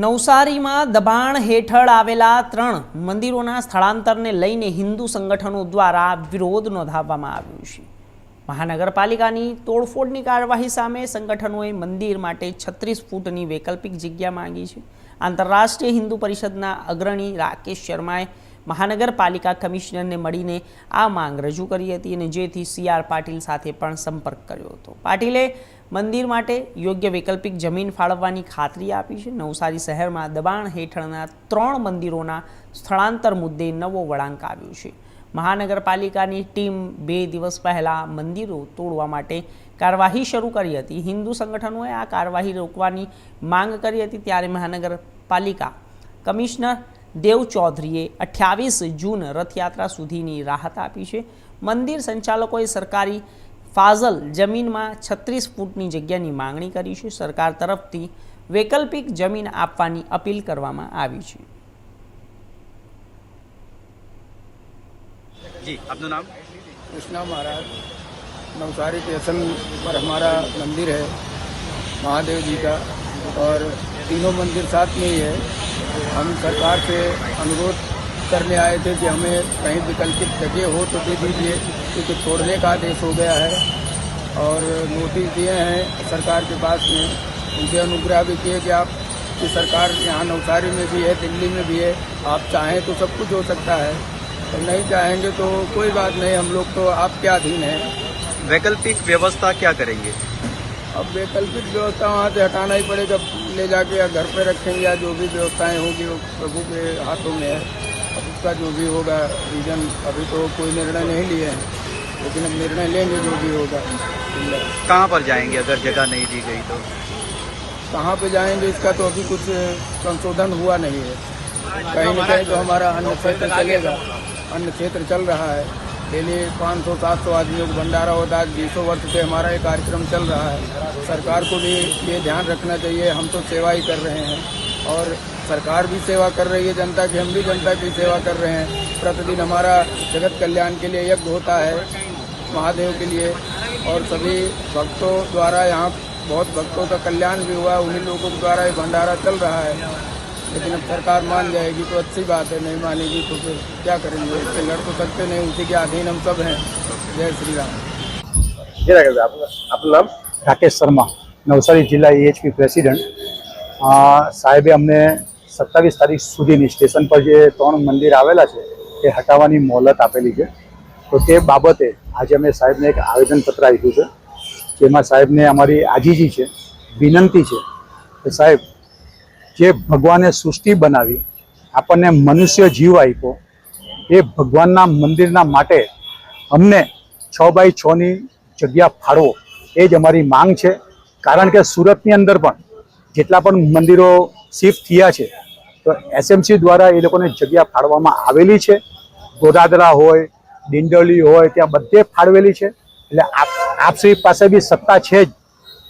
નવસારીમાં દબાણ હેઠળ આવેલા ત્રણ મંદિરોના સ્થળાંતરને લઈને હિન્દુ સંગઠનો દ્વારા વિરોધ નોંધાવવામાં આવ્યો છે. મહાનગરપાલિકાની તોડફોડની કાર્યવાહી સામે સંગઠનોએ મંદિર માટે છત્રીસ ફૂટની વૈકલ્પિક જગ્યા માંગી છે. આંતરરાષ્ટ્રીય હિન્દુ પરિષદના અગ્રણી રાકેશ શર્માએ મહાનગરપાલિકા કમિશનરને મળીને આ માંગ રજૂ કરી હતી અને જેથી સી આર પાટીલ સાથે પણ સંપર્ક કર્યો હતો. પાટીલે મંદિર માટે યોગ્ય વૈકલ્પિક જમીન ફાળવવાની ખાતરી આપી છે. નવસારી શહેરમાં દબાણ હેઠળના ત્રણ મંદિરોના સ્થળાંતર મુદ્દે નવો વળાંક આવ્યો છે. મહાનગરપાલિકાની ટીમ બે દિવસ પહેલાં મંદિરો તોડવા માટે કાર્યવાહી શરૂ કરી હતી. હિન્દુ સંગઠનોએ આ કાર્યવાહી રોકવાની માંગ કરી હતી ત્યારે મહાનગરપાલિકા કમિશનર દેવ ચૌધરીએ અઠ્યાવીસ જૂન રથયાત્રા સુધીની રાહત આપી છે. મંદિર સંચાલકોએ સરકારી ફાઝલ જમીનમાં છત્રીસ ફૂટની જગ્યાની માંગણી કરી છે. સરકાર તરફથી વૈકલ્પિક જમીન આપવાની અપીલ કરવામાં આવી છે. જી આપનું નામ? કૃષ્ણા મહારાજ. नवसारी स्टेशन पर हमारा मंदिर है महादेव जी का और हम सरकार से अनुरोध करने आए थे कि हमें कहीं विकल्पित जगह हो तो दे दीजिए, क्योंकि छोड़ने का आदेश हो गया है। और नोटिस दिए हैं सरकार के पास में। उनसे अनुग्रह भी किए कि आप, कि सरकार यहाँ नवसारी में भी है, दिल्ली में भी है। आप चाहें तो सब कुछ हो सकता है। और नहीं चाहेंगे तो कोई बात नहीं, हम लोग तो आपके अधीन हैं। वैकल्पिक व्यवस्था क्या करेंगे? अब वैकल्पिक व्यवस्था वहाँ से हटाना ही पड़ेगा ले जाके या घर पे रखेंगे या जो भी व्यवस्थाएँ होगी वो प्रभु के हाथों में है। अब उसका जो भी होगा रीजन अभी तो कोई निर्णय नहीं लिए हैं लेकिन अब निर्णय लेंगे जो भी होगा। कहाँ पर जाएँगे? अगर जगह नहीं दी गई तो? कहाँ पे जाएँगे इसका तो अभी कुछ संशोधन हुआ नहीं है। कहीं ना कहीं तो हमारा अन्न क्षेत्र चलेगा। अन्न क्षेत्र चल रहा है। डेली 500 700 आदमियों को भंडारा होता है बीसों वर्ष से हमारा ये कार्यक्रम चल रहा है। सरकार को भी ये ध्यान रखना चाहिए, हम तो सेवा ही कर रहे हैं। और सरकार भी सेवा कर रही है, जनता की, हम भी जनता की सेवा कर रहे हैं। प्रतिदिन हमारा जगत कल्याण के लिए यज्ञ होता है, महादेव के लिए। और सभी भक्तों द्वारा यहाँ, बहुत भक्तों का कल्याण भी हुआ, उन्हीं लोगों के द्वारा ये भंडारा चल रहा है। लेकिन अब सरकार मान जाएगी तो अच्छी बात है नहीं मानेगी तो फिर क्या करेंगे इससे लड़ तो सकते नहीं उसी के अधीन हम सब हैं जय श्री राम આપનું નામ રાકેશ શર્મા નવસારી જિલ્લા એએચપી પ્રેસિડન્ટ અ, સાહેબે અમને સત્તાવીસ તારીખ સુધીની સ્ટેશન પર જે ત્રણ મંદિર આવેલા છે એ હટાવવાની મોહલત આપેલી છે તો તે બાબતે આજે અમે સાહેબને એક આવેદનપત્ર આપ્યું છે જેમાં સાહેબને અમારી આજીજી છે વિનંતી છે કે સાહેબ જે ભગવાને સૃષ્ટિ બનાવી, આપણને મનુષ્ય જીવ આપ્યો, એ ભગવાનના મંદિરના માટે અમને છ બાય છની જગ્યા ફાળવો. એ જ અમારી માંગ છે. કારણ કે સુરતની અંદર પણ જેટલા પણ મંદિરો શિફ્ટ થયા છે, તો એસએમસી દ્વારા એ લોકોને જગ્યા ફાળવામાં આવેલી છે. ગોદાદરા હોય દિંડોલી હોય, ત્યાં બધે ફાળવેલી છે. એટલે આપ આપશ્રી પાસે બી સત્તા છે જ.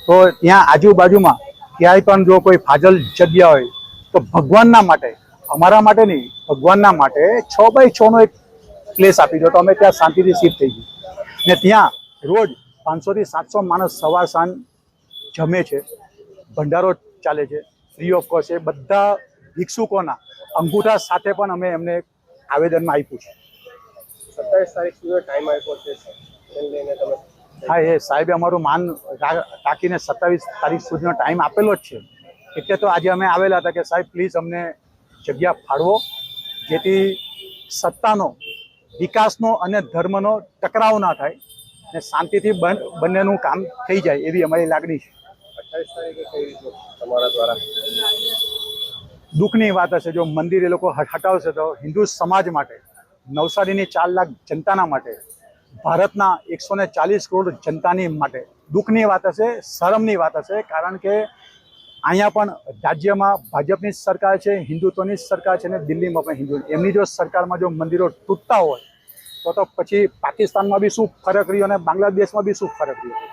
તો ત્યાં આજુબાજુમાં ક્યાંય પણ જો કોઈ ફાજલ જગ્યા હોય તો ભગવાનના માટે અમારા માટે નહીં ભગવાનના માટે છ બાય છનો એક પ્લેસ આપી દો તો અમે ત્યાં શાંતિથી શિફ્ટ થઈ ગઈ ને ત્યાં રોજ પાંચસોથી સાતસો માણસ સવાર સાંજ જમે છે ભંડારો ચાલે છે ફ્રી ઓફ કોસ્ટ એ બધા ભિક્ષુકોના અંગૂઠા સાથે પણ અમે એમને આવેદનમાં આપ્યું છે. સત્તાવીસ તારીખ સુધી ટાઈમ આપ્યો છે હા એ સાહેબે અમારું માન રાખીને સત્તાવીસ તારીખ સુધીનો ટાઈમ આપેલો જ છે. એટલે તો આજે અમે આવેલા હતા કે સાહેબ પ્લીઝ અમને જગ્યા ફાળવો જેથી સત્તાનો વિકાસનો અને ધર્મનો ટકરાવ ના થાય અને શાંતિથી બન- બંનેનું કામ થઈ જાય એવી અમારી લાગણી છે. તમારા દ્વારા? દુઃખની વાત હશે જો મંદિર એ લોકો હટ- હટાવશે તો હિન્દુ સમાજ માટે નવસારીની ચાર લાખ જનતાના માટે ભારતના એકસો ને ચાલીસ કરોડ જનતાની માટે દુઃખની વાત હશે, શરમની વાત હશે, કારણ કે અહીંયા પણ રાજ્યમાં ભાજપની સરકાર છે, હિન્દુત્વની સરકાર છે અને દિલ્હીમાં પણ હિન્દુ એમની જો સરકારમાં જો મંદિરો તૂટતા હોય, તો તો પછી પાકિસ્તાનમાં બી શું ફરક રહ્યો અને બાંગ્લાદેશમાં બી શું ફરક રહ્યો?